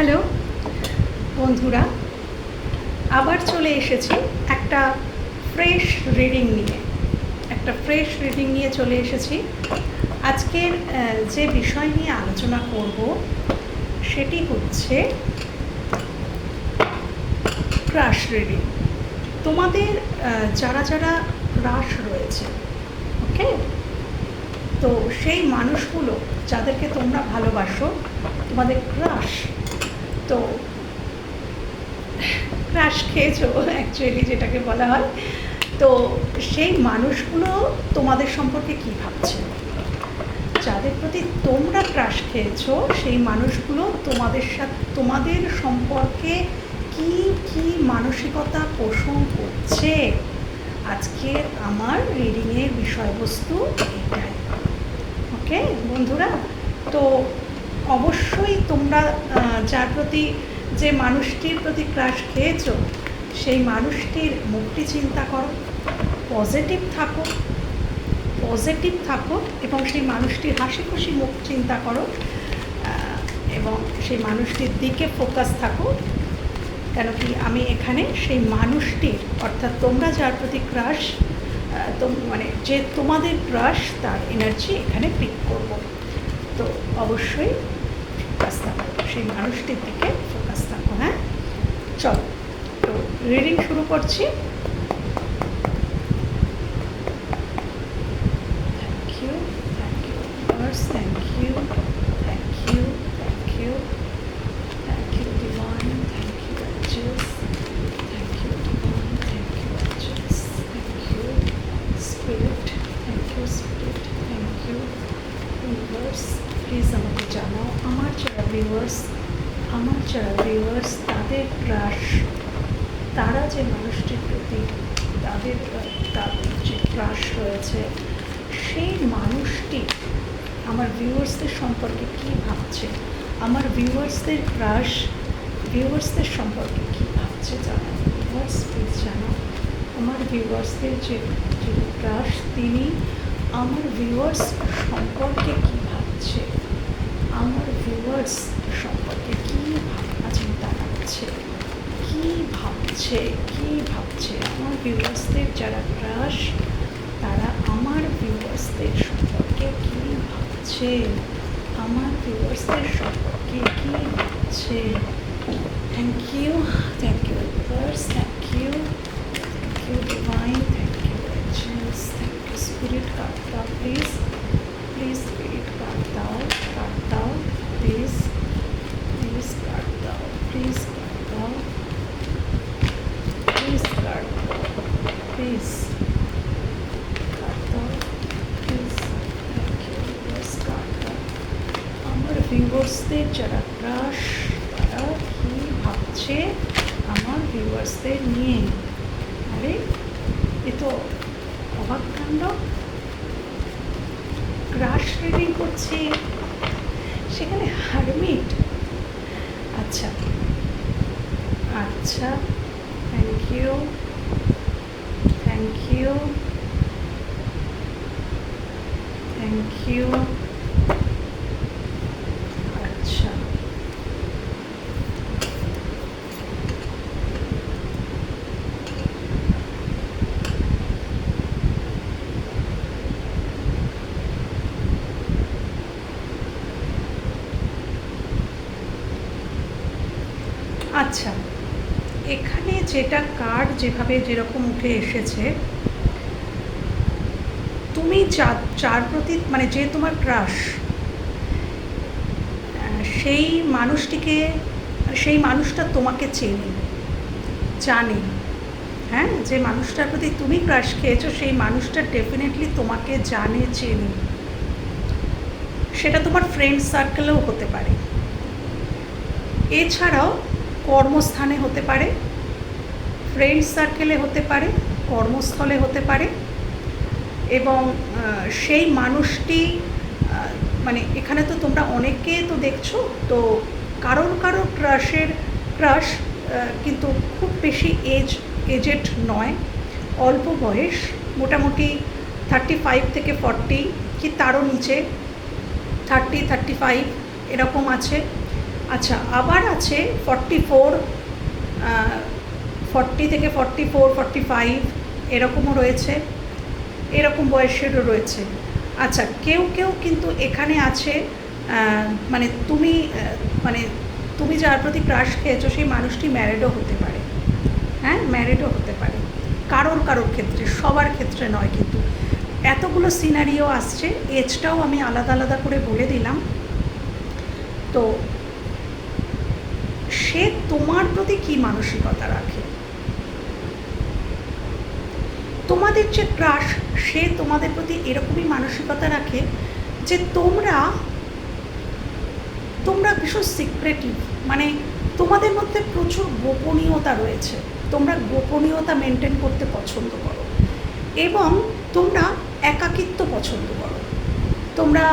Hello, বন্ধুরা, আবার চলে এসেছি একটা ফ্রেশ রিডিং নিয়ে। একটা ফ্রেশ রিডিং নিয়ে চলে এসেছি। আজকের যে বিষয় নিয়ে আলোচনা করব, সেটি হচ্ছে ক্রাশ রিডিং তোমাদের যারা যারা ক্রাশ রয়েছে, ওকে? তো সেই মানুষগুলো যাদেরকে তোমরা ভালোবাসো, তোমাদের ক্রাশ তো ক্রাশ খেয়েছো অ্যাকচুয়ালি যেটাকে বলা হয়। তো সেই মানুষগুলো তোমাদের সম্পর্কে কি ভাবছে? যাদের প্রতি তোমরা ক্রাশ খেয়েছো, সেই মানুষগুলো তোমাদের সাথে, তোমাদের সম্পর্কে কি কি মানসিকতা পোষণ করছে? আজকে আমার রিডিংয়ের বিষয়বস্তু এটাই। ওকে বন্ধুরা, তো অবশ্যই তোমরা যার প্রতি যে মানুষটির প্রতি ক্রাশ খেয়েছো, সেই মানুষটির মুখটি চিন্তা করো, পজিটিভ থাকো পজিটিভ থাকো এবং সেই মানুষটির হাসি খুশি মুখ চিন্তা করো এবং সেই মানুষটির দিকে ফোকাস থাকো। কেন কি আমি এখানে সেই মানুষটির, অর্থাৎ তোমরা যার প্রতি ক্রাশ মানে যে তোমাদের ক্রাশ, তার এনার্জি এখানে পিক করব। তো অবশ্যই ফোকাস থাকো সেই মানুষটির দিকে ফোকাস থাকো হ্যাঁ? চলো তো রিডিং শুরু করছি thank you thank you first thank you thank you thank you thank you divine thank you angels thank you divine thank you angels thank you spirit thank you spirit thank you universe please আমাকে জানাও আমার যারা viewers আমার যারা viewers তাদের crush তারা যে মানুষটির প্রতি তাদের তাদের যে ক্রাশ রয়েছে, সেই মানুষটি আমার ভিউয়ার্সদের সম্পর্কে কী ভাবছে? আমার ভিউয়ার্সদের ক্রাশ ভিউয়ার্সদের সম্পর্কে কী ভাবছে জানাও? ভিউয়ার্স প্লিজ জানা আমার ভিউয়ার্সদের যে যে তিনি আমার ভিউয়ার্স সম্পর্কে কী ভাবছে? আমার ভিউয়ার্স সম্পর্কে কী ভাবনা চিন্তা করছে কী ভাবছে কি ভাবছে? আমার ভিউয়ার্সদের যারা ক্রাশ তারা আমার ভিউয়ার্সদের সম্পর্কে কি ভাবছে? আমার ভিউয়ার্সদের সম্পর্কে কী ভাবছে thank you thank you viewers thank you thank you divine thank you angels thank you spirit card দাও প্লিজ প্লিজ স্পিরিট কার্ড দাও কার্ড দাও প্লিজ প্লিজ কার্ড দাও প্লিজ কার্ড দাও প্লিজ কার্ড দাও প্লিজ কার্ড দাও please thank you viewers card দাও আমার ভিউয়ার্সদের যারা ক্রাশ তারা কী ভাবছে আমার ভিউয়ার্সদের নিয়ে আরে এ তো অবাক কাণ্ড ক্রাশ রিডিং করছি। সেখানে হারমিট। আচ্ছা। আচ্ছা। Thank you thank you thank you আচ্ছা আচ্ছা যেটা কার্ড যেভাবে যেরকম উঠে এসেছে, তুমি চার যার প্রতি মানে যে তোমার ক্রাশ সেই মানুষটিকে, সেই মানুষটা তোমাকে চেনে, জানে হ্যাঁ? যে মানুষটার প্রতি তুমি ক্রাশ খেয়েছো, সেই মানুষটা ডেফিনেটলি তোমাকে জানে, চেনে। সেটা তোমার ফ্রেন্ড সার্কেলেও হতে পারে। এছাড়াও কর্মস্থানে হতে পারে। ফ্রেন্ড সার্কেলে হতে পারে, কর্মস্থলে হতে পারে এবং সেই মানুষটি মানে এখানে তো তোমরা অনেকে তো দেখছ, তো কারোর কারোর ক্রাশের ক্রাশ কিন্তু খুব বেশি এজ এজেড নয়, অল্প বয়স, মোটামুটি থার্টি ফাইভ থেকে ফর্টি কি তারও নিচে থার্টি থার্টি ফাইভ এরকম আছে। আচ্ছা আবার আছে ফর্টি ফোর ফর্টি থেকে ফর্টি ফোর, ফর্টি ফাইভ এরকমও রয়েছে। এরকম বয়সেরও রয়েছে। আচ্ছা কেউ কেউ কিন্তু এখানে আছে মানে তুমি মানে তুমি যার প্রতি ক্রাশ খেয়েছো, সেই মানুষটি ম্যারিডও হতে পারে। হ্যাঁ ম্যারিডও হতে পারে। কারোর কারোর ক্ষেত্রে, সবার ক্ষেত্রে নয় কিন্তু। এতগুলো সিনারিও আসছে এজটাও আমি আলাদা আলাদা করে বলে দিলাম। তো সে তোমার প্রতি কি মানসিকতা রাখে? তোমাদের যে ক্রাশ সে তোমাদের প্রতি এরকমই মানসিকতা রাখে যে তোমরা তোমরা ভীষণ সিক্রেটিভ মানে তোমাদের মধ্যে প্রচুর গোপনীয়তা রয়েছে। তোমরা গোপনীয়তা মেনটেন করতে পছন্দ করো এবং তোমরা একাকিত্ব পছন্দ করো। তোমরা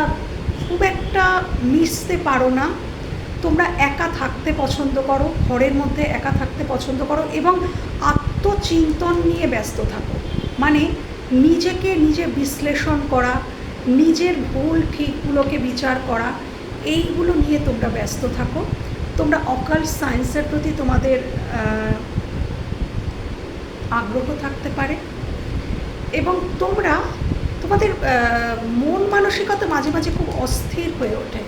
খুব একটা মিশতে পারো না। তোমরা একা থাকতে পছন্দ করো, ঘরের মধ্যে একা থাকতে পছন্দ করো এবং আত্মচিন্তন নিয়ে ব্যস্ত থাকো। মানে নিজেকে নিজে বিশ্লেষণ করা, নিজের ভুল ঠিকগুলোকে বিচার করা, এইগুলো নিয়ে তোমরা ব্যস্ত থাকো। তোমরা অকাল সায়েন্সের প্রতি তোমাদের আগ্রহ থাকতে পারে। এবং তোমরা, তোমাদের মন মানসিকতা মাঝে মাঝে খুব অস্থির হয়ে ওঠে।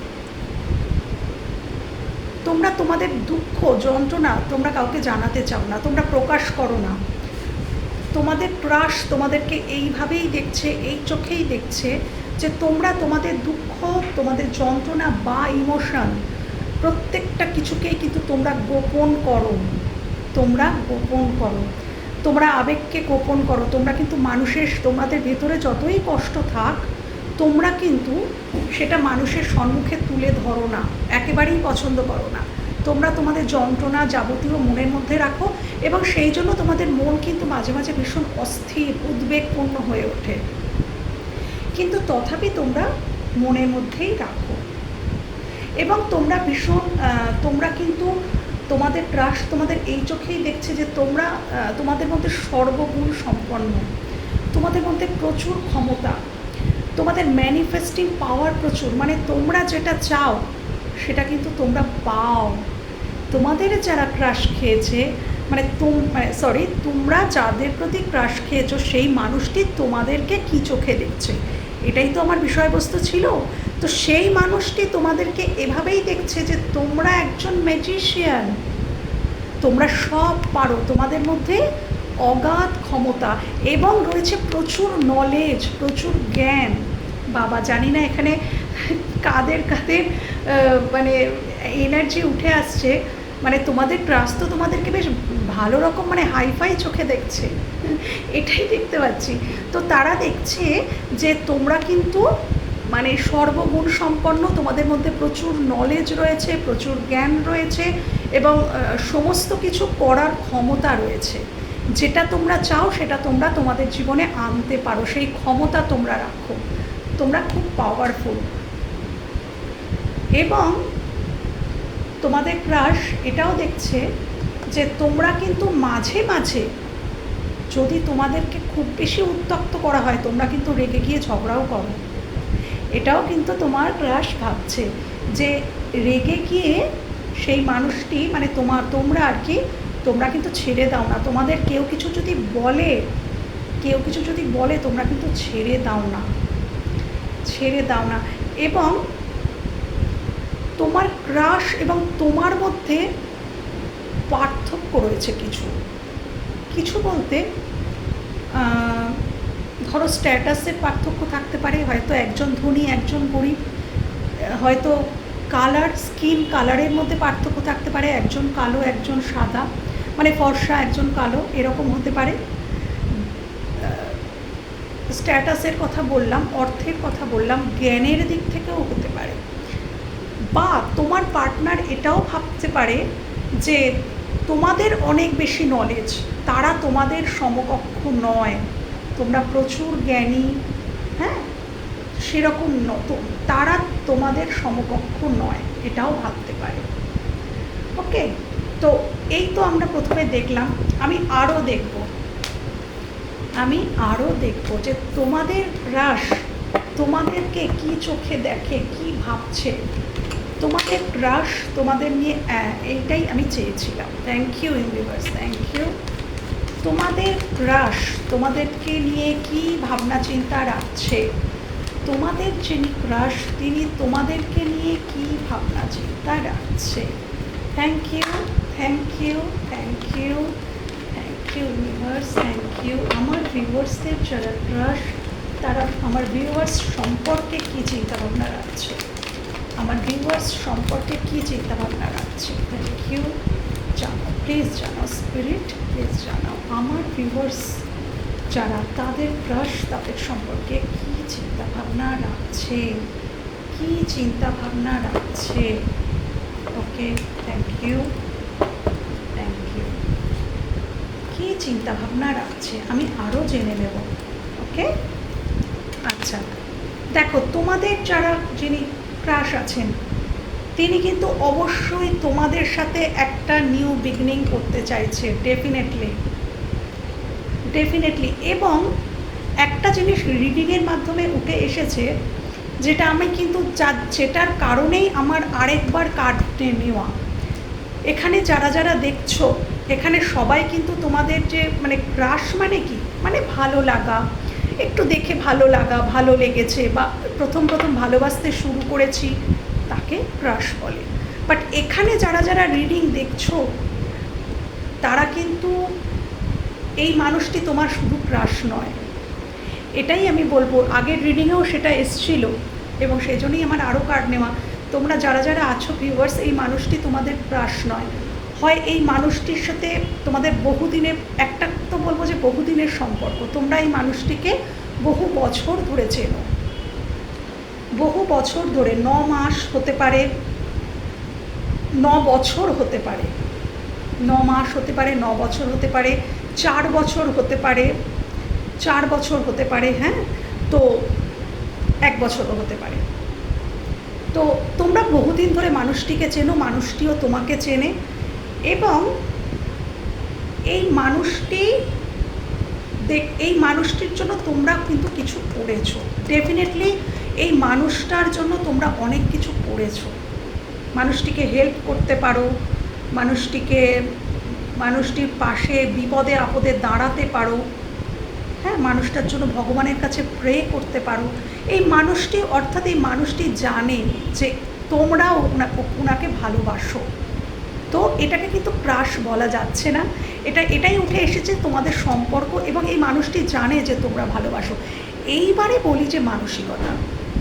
তোমরা তোমাদের দুঃখ, যন্ত্রণা তোমরা কাউকে জানাতে চাও না, তোমরা প্রকাশ করো না। তোমাদের ক্রাশ তোমাদেরকে এইভাবেই দেখছে, এই চোখেই দেখছে যে তোমরা তোমাদের দুঃখ, তোমাদের যন্ত্রণা বা ইমোশন প্রত্যেকটা কিছুকেই কিন্তু তোমরা গোপন করো। তোমরা গোপন করো। তোমরা আবেগকে গোপন করো। তোমরা কিন্তু মানুষের, তোমাদের ভেতরে যতই কষ্ট থাক, তোমরা কিন্তু সেটা মানুষের সম্মুখে তুলে ধরো না। একেবারেই পছন্দ করো না। তোমরা তোমাদের যন্ত্রণা যাবতীয় মনের মধ্যে রাখো এবং সেই জন্য তোমাদের মন কিন্তু মাঝে মাঝে ভীষণ অস্থির, উদ্বেগপূর্ণ হয়ে ওঠে। কিন্তু তথাপি তোমরা মনের মধ্যেই রাখো। এবং তোমরা ভীষণ তোমরা কিন্তু তোমাদের ক্রাশ তোমাদের এই চোখেই দেখছে যে তোমরা তোমাদের মধ্যে সর্বগুণ সম্পন্ন। তোমাদের মধ্যে প্রচুর ক্ষমতা। তোমাদের ম্যানিফেস্টিং পাওয়ার প্রচুর। মানে তোমরা যেটা চাও, সেটা কিন্তু তোমরা পাও। তোমাদের যারা ক্রাশ খেয়েছে মানে তুম মানে সরি তোমরা যাদের প্রতি ক্রাশ খেয়েছো, সেই মানুষটি তোমাদেরকে কি চোখে দেখছে? এটাই তো আমার বিষয়বস্তু ছিল। তো সেই মানুষটি তোমাদেরকে এভাবেই দেখছে যে তোমরা একজন ম্যাজিশিয়ান তোমরা সব পারো, তোমাদের মধ্যে অগাধ ক্ষমতা এবং রয়েছে প্রচুর নলেজ প্রচুর জ্ঞান। বাবা, জানি না এখানে কাদের কাদের মানে এনার্জি উঠে আসছে। মানে তোমাদের ক্রাস তো তোমাদেরকে বেশ ভালো রকম মানে হাইফাই চোখে দেখছে। এটাই দেখতে পাচ্ছি। তো তারা দেখছে যে তোমরা কিন্তু মানে সর্বগুণ সম্পন্ন, তোমাদের মধ্যে প্রচুর নলেজ রয়েছে, প্রচুর জ্ঞান রয়েছে এবং সমস্ত কিছু করার ক্ষমতা রয়েছে। যেটা তোমরা চাও সেটা তোমরা তোমাদের জীবনে আনতে পারো। সেই ক্ষমতা তোমরা রাখো। তোমরা খুব পাওয়ারফুল এবং তোমাদের ক্রাশ এটাও দেখছে যে তোমরা কিন্তু মাঝে মাঝে যদি তোমাদেরকে খুব বেশি উত্তক্ত করা হয়, তোমরা কিন্তু রেগে গিয়ে ঝগড়াও করো। এটাও কিন্তু তোমার ক্রাশ ভাবছে যে রেগে গিয়ে সেই মানুষটি মানে তোমার, তোমরা আর কি, তোমরা কিন্তু ছেড়ে দাও না। তোমাদের কেউ কিছু যদি বলে, কেউ কিছু যদি বলে, তোমরা কিন্তু ছেড়ে দাও না। ছেড়ে দাও না। এবং তোমার ক্রাশ এবং তোমার মধ্যে পার্থক্য রয়েছে কিছু। কিছু বলতে ধরো স্ট্যাটাসের পার্থক্য থাকতে পারে, হয়তো একজন ধনী, একজন গরিব, হয়তো কালার স্কিন কালারের মধ্যে পার্থক্য থাকতে পারে, একজন কালো, একজন সাদা মানে ফর্সা, একজন কালো, এরকম হতে পারে। স্ট্যাটাসের কথা বললাম, অর্থের কথা বললাম, জ্ঞানের দিক থেকেও হতে পারে। বা তোমার পার্টনার এটাও ভাবতে পারে যে তোমাদের অনেক বেশি নলেজ তারা তোমাদের সমকক্ষ নয়। তোমরা প্রচুর জ্ঞানী হ্যাঁ? সেরকম তারা তোমাদের সমকক্ষ নয়, এটাও ভাবতে পারে। ওকে তো এই তো আমরা প্রথমে দেখলাম, আমি আরও দেখব। আমি আরও দেখব যে তোমাদের রাস তোমাদেরকে কি চোখে দেখে, কি ভাবছে? তোমাদের ক্রাশ তোমাদের নিয়ে আহ, এইটাই আমি চেয়েছিলাম। Thank you universe thank you তোমাদের ক্রাশ তোমাদেরকে নিয়ে কি ভাবনা চিন্তা রাখছে? তোমাদের যিনি ক্রাশ তিনি তোমাদেরকে নিয়ে কি ভাবনা চিন্তা রাখছে? Thank you thank you thank you thank you universe thank you আমার ভিউয়ার্সদের যারা ক্রাশ তারা আমার ভিউয়ার্স সম্পর্কে কী চিন্তা ভাবনা রাখছে? আমার ভিউয়ার্স সম্পর্কে কী চিন্তা ভাবনা রাখছে? থ্যাংক ইউ জানাও প্লিজ জানাও স্পিরিট প্লিজ জানাও আমার ভিউয়ার্স যারা, তাদের ক্রাশ তাদের সম্পর্কে কী চিন্তা ভাবনা রাখছে? কী চিন্তা ভাবনা রাখছে? Okay thank you thank you কী চিন্তা ভাবনা রাখছে? আমি আরও জেনে নেব। ওকে আচ্ছা। দেখো, তোমাদের যারা, যিনি ক্রাশ আছেন। তিনি কিন্তু অবশ্যই তোমাদের সাথে একটা নিউ বিগিনিং করতে চাইছে ডেফিনেটলি ডেফিনেটলি এবং একটা জিনিস রিডিংয়ের মাধ্যমে উঠে এসেছে, যেটা আমি কিন্তু যেটার কারণেই আমার আরেকবার কাটতে নেওয়া। এখানে যারা যারা দেখছ, এখানে সবাই কিন্তু তোমাদের যে মানে ক্রাশ মানে কি? মানে ভালো লাগা। একটু দেখে ভালো লাগা, ভালো লেগেছে বা প্রথম প্রথম ভালোবাসতে শুরু করেছি তাকে ক্রাশ বলে। বাট এখানে যারা যারা রিডিং দেখছ, তারা কিন্তু এই মানুষটি তোমার শুধু ক্রাশ নয়। এটাই আমি বলব, আগের রিডিংয়েও সেটা এসছিল এবং সেই জন্যই আমার আরও কার্ড নেওয়া। তোমরা যারা যারা আছো ভিউয়ার্স এই মানুষটি তোমাদের ক্রাশ নয়। হয় এই মানুষটির সাথে তোমাদের বহুদিনের, একটা তো বলব যে বহুদিনের সম্পর্ক। তোমরা এই মানুষটিকে বহু বছর ধরে চেনো। বহু বছর ধরে, ন মাস হতে পারে, ন বছর হতে পারে, ন মাস হতে পারে, ন বছর হতে পারে, চার বছর হতে পারে, চার বছর হতে পারে হ্যাঁ? তো এক বছরও হতে পারে। তো তোমরা বহুদিন ধরে মানুষটিকে চেনো, মানুষটিও তোমাকে চেনে এবং এই মানুষটি এই মানুষটির জন্য তোমরা কিন্তু কিছু করেছ। ডেফিনেটলি এই মানুষটার জন্য তোমরা অনেক কিছু করেছ। মানুষটিকে হেল্প করতে পারো, মানুষটিকে, মানুষটির পাশে বিপদে আপদে দাঁড়াতে পারো। হ্যাঁ মানুষটার জন্য ভগবানের কাছে প্রে করতে পারো। এই মানুষটি, অর্থাৎ এই মানুষটি জানে যে তোমরাও ওনাকে ভালোবাসো। তো এটাকে কিন্তু ক্রাশ বলা যাচ্ছে না। এটা, এটাই উঠে এসেছে তোমাদের সম্পর্ক এবং এই মানুষটি জানে যে তোমরা ভালোবাসো। এইবারে বলি যে মানসিকতা।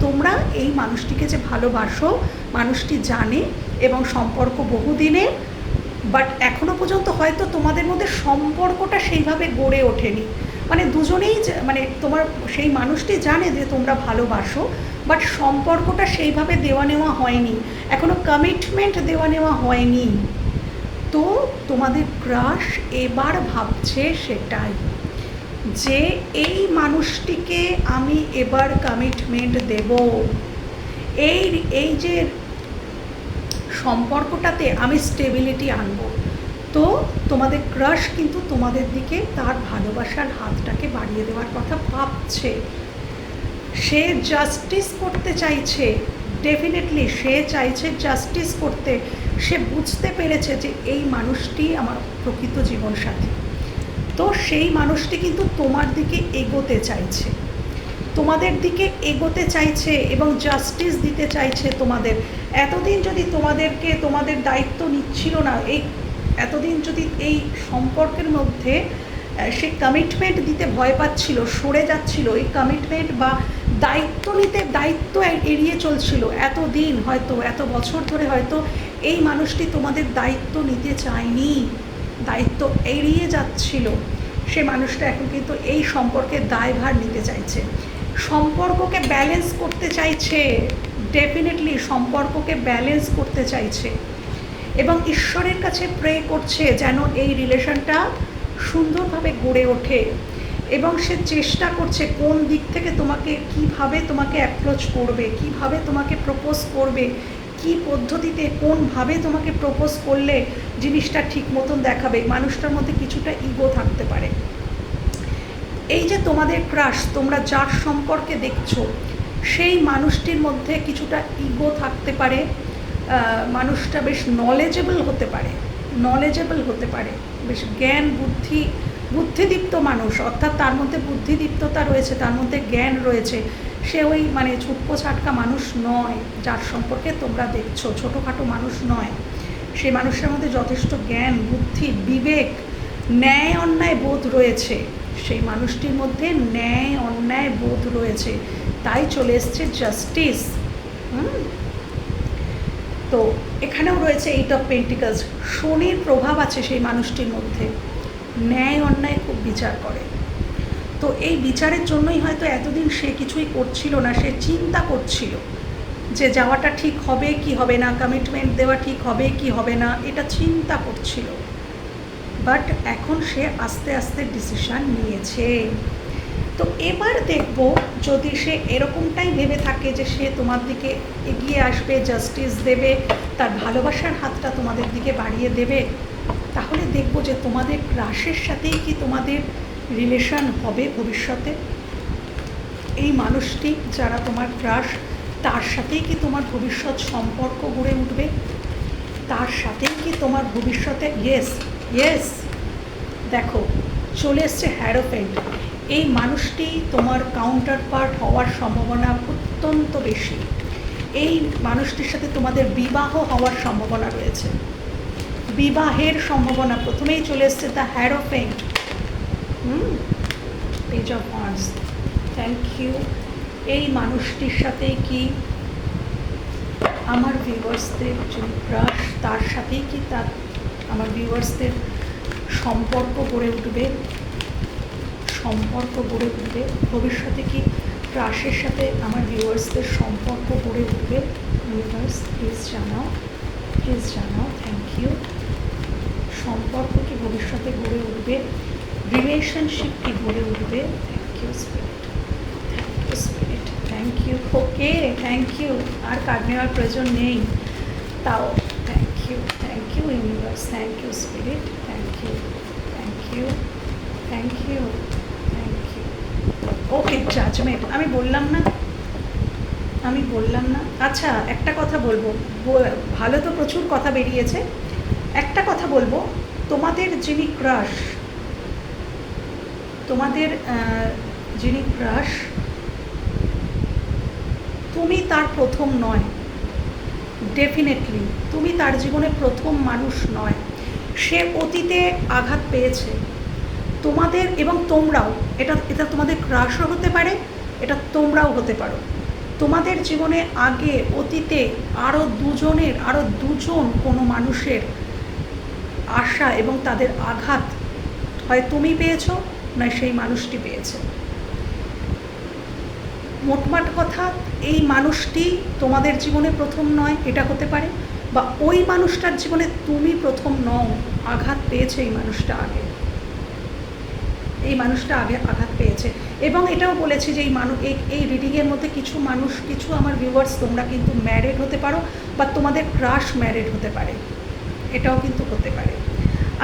তোমরা এই মানুষটিকে যে ভালোবাসো, মানুষটি জানে এবং সম্পর্ক বহুদিনের বাট এখনও পর্যন্ত হয়তো তোমাদের মধ্যে সম্পর্কটা সেইভাবে গড়ে ওঠেনি। মানে দুজনেই মানে তোমার সেই মানুষটি জানে যে তোমরা ভালোবাসো বাট সম্পর্কটা সেইভাবে দেওয়া নেওয়া হয়নি। এখনও কমিটমেন্ট দেওয়া নেওয়া হয়নি। তো তোমাদের ক্রাশ এবার ভাবছে সেটাই। যে এই মানুষটিকে আমি এবার কমিটমেন্ট দেব। এই এই যে সম্পর্কটাতে আমি স্টেবিলিটি আনব। তো তোমাদের ক্রাশ কিন্তু তোমাদের দিকে তার ভালোবাসার হাতটাকে বাড়িয়ে দেওয়ার কথা ভাবছে। সে জাস্টিস করতে চাইছে। ডেফিনেটলি সে চাইছে জাস্টিস করতে। সে বুঝতে পেরেছে যে এই মানুষটি আমার প্রকৃত জীবন জীবনসাথী। তো সেই মানুষটি কিন্তু তোমার দিকে এগোতে চাইছে। তোমাদের দিকে এগোতে চাইছে এবং জাস্টিস দিতে চাইছে তোমাদের। এতদিন যদি তোমাদেরকে তোমাদের দায়িত্ব নিচ্ছিল না, এই এতদিন যদি এই সম্পর্কের মধ্যে সে কমিটমেন্ট দিতে ভয় পাচ্ছিল, সরে যাচ্ছিল, এই কমিটমেন্ট বা দায়িত্ব নিতে দায়িত্ব এড়িয়ে চলছিল, এতদিন হয়তো, এত বছর ধরে হয়তো এই মানুষটি তোমাদের দায়িত্ব নিতে চায়নি। দায়িত্ব এড়িয়ে যাচ্ছিল, সে মানুষটা এখন কিন্তু এই সম্পর্কের দায়ভার নিতে চাইছে। সম্পর্ককে ব্যালেন্স করতে চাইছে ডেফিনেটলি সম্পর্ককে ব্যালেন্স করতে চাইছে। এবং ঈশ্বরের কাছে প্রে করছে যেন এই রিলেশনটা সুন্দরভাবে গড়ে ওঠে। এবং সে চেষ্টা করছে কোন দিক থেকে তোমাকে, কীভাবে তোমাকে অ্যাপ্রোচ করবে, কীভাবে তোমাকে প্রপোজ করবে কি পদ্ধতিতে, কোনভাবে তোমাকে প্রপোজ করলে জিনিসটা ঠিক মতন দেখাবে? মানুষটার মধ্যে কিছুটা ইগো থাকতে পারে। এই যে তোমাদের ক্রাশ তোমরা যার সম্পর্কে দেখছ, সেই মানুষটির মধ্যে কিছুটা ইগো থাকতে পারে মানুষটা বেশ নলেজেবল হতে পারে নলেজেবল হতে পারে। বেশ জ্ঞান, বুদ্ধি, বুদ্ধিদীপ্ত মানুষ, অর্থাৎ তার মধ্যে বুদ্ধিদীপ্ততা রয়েছে, তার মধ্যে জ্ঞান রয়েছে। সে ওই মানে ছুটকো ছাটকা মানুষ নয়, যার সম্পর্কে তোমরা দেখছ, ছোটোখাটো মানুষ নয়। সেই মানুষের মধ্যে যথেষ্ট জ্ঞান, বুদ্ধি, বিবেক, ন্যায়, অন্যায় বোধ রয়েছে। সেই মানুষটির মধ্যে ন্যায়, অন্যায় বোধ রয়েছে। তাই চলে এসছে জাস্টিস হুম? তো এখানেও রয়েছে এইট অফ পেন্টিকালস শনির প্রভাব আছে সেই মানুষটির মধ্যে। ন্যায় অন্যায় খুব বিচার করে। তো এই বিচারের জন্যই হয়তো এতদিন সে কিছুই করছিল না, সে চিন্তা করছিল যে যাওয়াটা ঠিক হবে কি হবে না কমিটমেন্ট দেওয়া ঠিক হবে কি হবে না, এটা চিন্তা করছিল। বাট এখন সে আস্তে আস্তে ডিসিশান নিয়েছে। তো এবার দেখব যদি সে এরকমটাই ভেবে থাকে যে সে তোমার দিকে এগিয়ে আসবে জাস্টিস দেবে, তার ভালোবাসার হাতটা তোমাদের দিকে বাড়িয়ে দেবে, তাহলে দেখব যে তোমাদের ক্রাশের সাথেই কি তোমাদের রিলেশন হবে ভবিষ্যতে? এই মানুষটি যারা তোমার ক্রাশ তার সাথেই কি তোমার ভবিষ্যৎ সম্পর্ক গড়ে উঠবে? তার সাথেই কি তোমার ভবিষ্যতে ইয়েস ইয়েস দেখো, চলে এসছে হ্যারোপেন্ট এই মানুষটি তোমার কাউন্টার পার্ট হওয়ার সম্ভাবনা অত্যন্ত বেশি। এই মানুষটির সাথে তোমাদের বিবাহ হওয়ার সম্ভাবনা রয়েছে। বিবাহের সম্ভাবনা প্রথমেই চলে এসছে the hierophant hmm? Page of wands thank you এই মানুষটির সাথে কি আমার ভিউয়ার্সদের যে ক্রাশ তার সাথেই কি তার, আমার ভিউয়ার্সদের সম্পর্ক গড়ে উঠবে? সম্পর্ক গড়ে উঠবে ভবিষ্যতে কি ক্রাশের সাথে আমার ভিউয়ার্সদের সম্পর্ক গড়ে উঠবে ইউনিভার্স প্লিজ জানাও প্লিজ জানাও থ্যাংক ইউ সম্পর্ক কি ভবিষ্যতে গড়ে উঠবে? রিলেশনশিপ কি গড়ে উঠবে? Thank you spirit thank you spirit thank you okay thank you R card নেওয়ার প্রয়োজন নেই। তাও thank you thank you universe thank you spirit thank you thank you thank you okay judgment আমি বললাম না। আমি বললাম না। আচ্ছা একটা কথা বলব। ভালো তো প্রচুর কথা বেরিয়েছে। একটা কথা বলব। তোমাদের যিনি ক্রাশ তোমাদের যিনি ক্রাশ তুমি তার প্রথম নয়। ডেফিনেটলি তুমি তার জীবনে প্রথম মানুষ নয়। সে অতীতে আঘাত পেয়েছে। তোমাদের এবং তোমরাও, এটা এটা তোমাদের ক্রাশও হতে পারে, এটা তোমরাও হতে পারো। তোমাদের জীবনে আগে অতীতে আরও দুজনের আরও দুজন কোনো মানুষের আশা এবং তাদের আঘাত হয় তুমি পেয়েছ নয় সেই মানুষটি পেয়েছে। মোটমাট কথা, এই মানুষটি তোমাদের জীবনে প্রথম নয়, এটা হতে পারে, বা ওই মানুষটার জীবনে তুমি প্রথম নও, আঘাত পেয়েছে এই মানুষটা আগে। এই মানুষটা আগে আঘাত পেয়েছে। এবং এটাও বলেছি যে এই মানুষ এই রিডিংয়ের মধ্যে কিছু মানুষ, কিছু আমার ভিউয়ার্স তোমরা কিন্তু ম্যারেড হতে পারো বা তোমাদের ক্রাশ ম্যারেড হতে পারে। এটাও কিন্তু হতে পারে।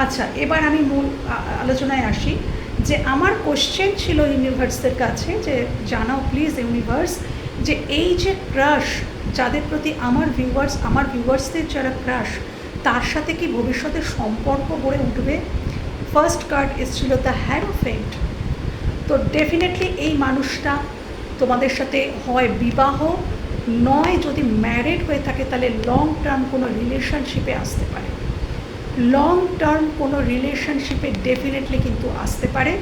আচ্ছা এবার আমি মূল আলোচনায় আসি যে আমার কোশ্চেন ছিল ইউনিভার্সের কাছে যে জানাও প্লিজ ইউনিভার্স যে এই যে ক্রাশ যাদের প্রতি আমার ভিউয়ার্স আমার ভিউয়ার্সদের যারা ক্রাশ তার সাথে কি ভবিষ্যতে সম্পর্ক গড়ে উঠবে? ফার্স্ট কার্ড এসেছিল দ্য হ্যারোফেন্ট তো ডেফিনেটলি এই মানুষটা তোমাদের সাথে হয় বিবাহ, নয় যদি ম্যারেড হয়ে থাকে তাহলে লং টার্ম কোনো রিলেশনশিপে আসতে পারে। লং টার্ম কোনো রিলেশনশিপে ডেফিনেটলি কিন্তু আসতে পারে।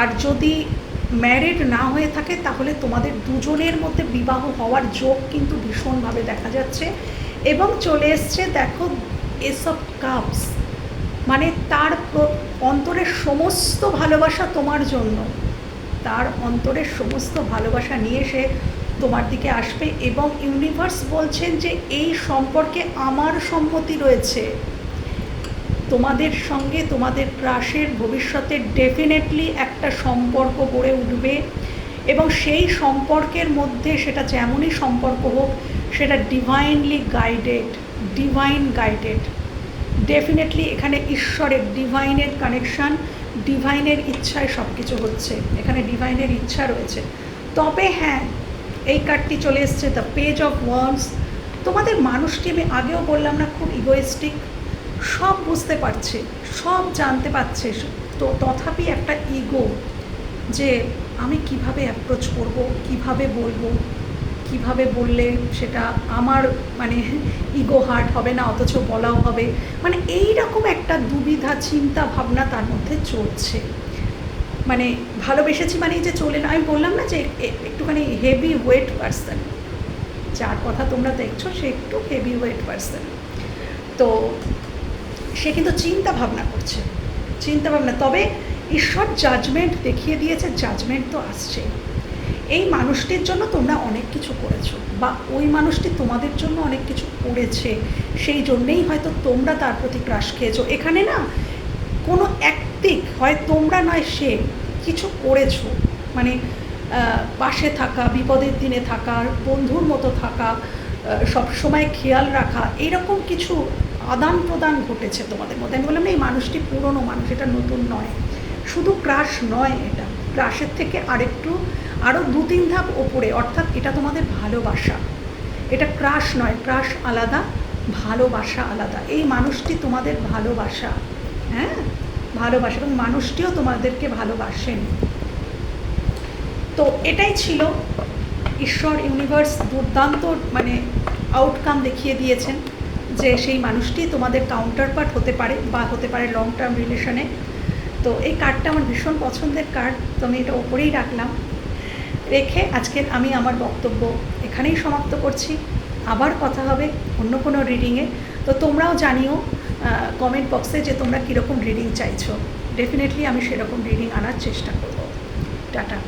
আর যদি ম্যারিড না হয়ে থাকে তাহলে তোমাদের দুজনের মধ্যে বিবাহ হওয়ার যোগ কিন্তু ভীষণভাবে দেখা যাচ্ছে। এবং চলে এসছে, দেখো এসব কাপস মানে তার অন্তরের সমস্ত ভালোবাসা তোমার জন্য। তার অন্তরের সমস্ত ভালোবাসা নিয়ে সে তোমার দিকে আসবে এবং ইউনিভার্স বলছেন যে এই সম্পর্কে আমার সম্মতি রয়েছে। তোমাদের সঙ্গে তোমাদের ক্রাশের ভবিষ্যতে ডেফিনেটলি একটা সম্পর্ক গড়ে উঠবে এবং সেই সম্পর্কের মধ্যে সেটা যেমনই সম্পর্ক হোক, সেটা divinely guided divine guided definitely এখানে ঈশ্বরের ডিভাইনের কানেকশান ডিভাইনের ইচ্ছায় সব কিছু হচ্ছে। এখানে ডিভাইনের ইচ্ছা রয়েছে। তবে হ্যাঁ এই কার্ডটি চলে এসছে দ্য পেজ অফ ওয়ার্মস তোমাদের মানুষটি আমি আগেও বললাম না, খুব ইগোয়েস্টিক সব বুঝতে পারছে, সব জানতে পারছে। তো তথাপি একটা ইগো যে আমি কীভাবে অ্যাপ্রোচ করব, কীভাবে বলব। কীভাবে বললে সেটা আমার মানে ইগো হার্ট হবে না, অথচ বলাও হবে। মানে এই রকম একটা দুবিধা চিন্তা ভাবনা তার মধ্যে চলছে। মানে ভালোবেসেছি মানে যে চলে না, আমি বললাম না যে একটুখানি হেভি ওয়েট পার্সন যার কথা তোমরা দেখছ সে একটু হেভি ওয়েট পার্সন তো সে কিন্তু চিন্তা ভাবনা করছে, চিন্তা ভাবনা। তবে ঈশ্বর জাজমেন্ট দেখিয়ে দিয়েছে জাজমেন্ট তো আসছে এই মানুষটির জন্য তোমরা অনেক কিছু করেছ বা ওই মানুষটি তোমাদের জন্য অনেক কিছু করেছে, সেই জন্যেই হয়তো তোমরা তার প্রতি ক্রাশ খেয়েছো। এখানে না কোনো একদিক হয় তোমরা নয় সে, কিছু করেছ। মানে পাশে থাকা, বিপদের দিনে থাকা, বন্ধুর মতো থাকা সব সময় খেয়াল রাখা এইরকম কিছু আদান প্রদান ঘটেছে তোমাদের মধ্যে। আমি বললাম না, এই মানুষটি পুরনো মানুষ, এটা নতুন নয়। শুধু ক্রাশ নয় এটা। ক্রাশের থেকে আরেকটু আরও দু তিন ধাপ ওপরে, অর্থাৎ এটা তোমাদের ভালোবাসা। এটা ক্রাশ নয়, ক্রাশ আলাদা, ভালোবাসা আলাদা। এই মানুষটি তোমাদের ভালোবাসা হ্যাঁ? ভালোবাসা, এবং মানুষটিও তোমাদেরকে ভালোবাসেন। তো এটাই ছিল ঈশ্বর ইউনিভার্স দুর্দান্ত মানে আউটকাম দেখিয়ে দিয়েছেন যে সেই মানুষটি তোমাদের কাউন্টার পার্ট হতে পারে বা হতে পারে লং টার্ম রিলেশনে তো এই কার্ডটা আমার ভীষণ পছন্দের কার্ড তো আমি এটা ওপরেই রাখলাম। রেখে আজকের আমি আমার বক্তব্য এখানেই সমাপ্ত করছি। আবার কথা হবে অন্য কোনো রিডিংয়ে তো তোমরাও জানিও কমেন্ট বক্সে যে তোমরা কীরকম রিডিং চাইছো। ডেফিনেটলি আমি সেরকম রিডিং আনার চেষ্টা করব। টাটা।